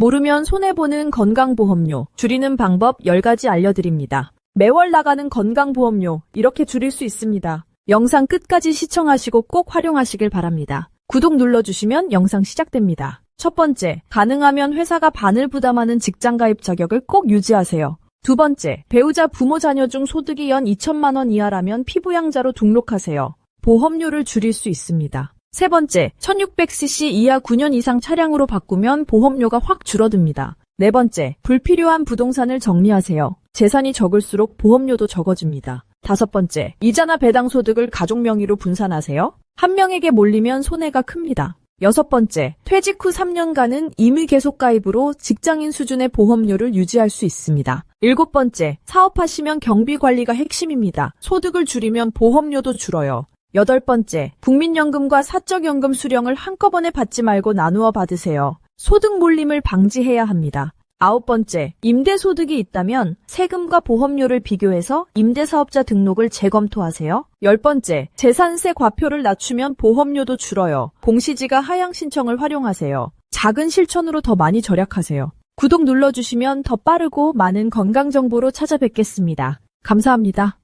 모르면 손해보는 건강보험료 줄이는 방법 10가지 알려드립니다. 매월 나가는 건강보험료 이렇게 줄일 수 있습니다. 영상 끝까지 시청하시고 꼭 활용하시길 바랍니다. 구독 눌러주시면 영상 시작됩니다. 첫 번째, 가능하면 회사가 반을 부담하는 직장가입 자격을 꼭 유지하세요. 두 번째, 배우자 부모 자녀 중 소득이 연 2천만 원 이하라면 피부양자로 등록하세요. 보험료를 줄일 수 있습니다. 세 번째, 1600cc 이하 9년 이상 차량으로 바꾸면 보험료가 확 줄어듭니다. 네 번째, 불필요한 부동산을 정리하세요. 재산이 적을수록 보험료도 적어집니다. 다섯 번째, 이자나 배당 소득을 가족 명의로 분산하세요. 한 명에게 몰리면 손해가 큽니다. 여섯 번째, 퇴직 후 3년간은 임의 계속 가입으로 직장인 수준의 보험료를 유지할 수 있습니다. 일곱 번째, 사업하시면 경비 관리가 핵심입니다. 소득을 줄이면 보험료도 줄어요. 여덟 번째, 국민연금과 사적연금 수령을 한꺼번에 받지 말고 나누어 받으세요. 소득 몰림을 방지해야 합니다. 아홉 번째, 임대소득이 있다면 세금과 보험료를 비교해서 임대사업자 등록을 재검토하세요. 열 번째, 재산세 과표를 낮추면 보험료도 줄어요. 공시지가 하향 신청을 활용하세요. 작은 실천으로 더 많이 절약하세요. 구독 눌러주시면 더 빠르고 많은 건강 정보로 찾아뵙겠습니다. 감사합니다.